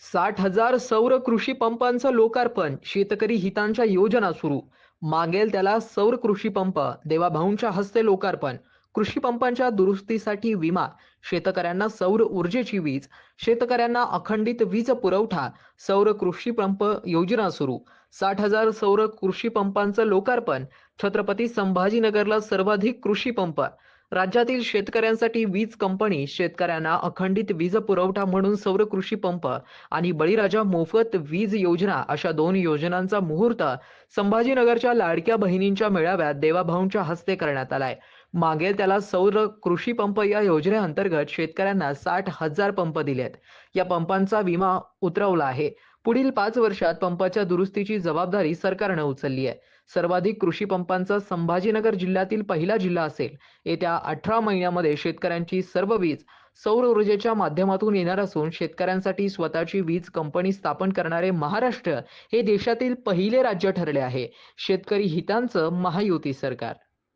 साठ हजार सौर कृषी पंपांचं लोकार्पण. शेतकरी हितांच्या योजना सुरू. मागेल त्याला सौर कृषी पंप देवाभाऊंच्या हस्ते लोकार्पण. कृषी पंपांच्या दुरुस्तीसाठी विमा. शेतकऱ्यांना सौर ऊर्जेची वीज. शेतकऱ्यांना अखंडित वीज पुरवठा. सौर कृषी पंप योजना सुरू. साठ हजार सौर कृषी पंपांचं लोकार्पण. छत्रपती संभाजीनगरला सर्वाधिक कृषी पंप. राज्यातील शेतकऱ्यांसाठी वीज कंपनी शेतकऱ्यांना अखंडित वीज पुरवठा म्हणून सौर कृषी पंप आणि बळीराजा मोफत वीज योजना अशा दोन योजनांचा मुहूर्त संभाजीनगरच्या लाडक्या बहिणींच्या मेळाव्यात देवाभाऊंच्या हस्ते करण्यात आलाय. मागेल त्याला सौर कृषी पंप या योजनेअंतर्गत शेतकऱ्यांना साठ हजार पंप दिलेत. या पंपांचा विमा उतरवला आहे. पुढील पाच वर्षात पंपाच्या दुरुस्तीची जबाबदारी सरकारनं उचलली आहे. सर्वाधिक कृषी पंपांचा संभाजीनगर जिल्ह्यातील पहिला जिल्हा असेल. येत्या अठरा महिन्यामध्ये शेतकऱ्यांची सर्व वीज सौर ऊर्जेच्या माध्यमातून येणार असून शेतकऱ्यांसाठी स्वतःची वीज कंपनी स्थापन करणारे महाराष्ट्र हे देशातील पहिले राज्य ठरले आहे. शेतकरी हितांचं महायुती सरकार.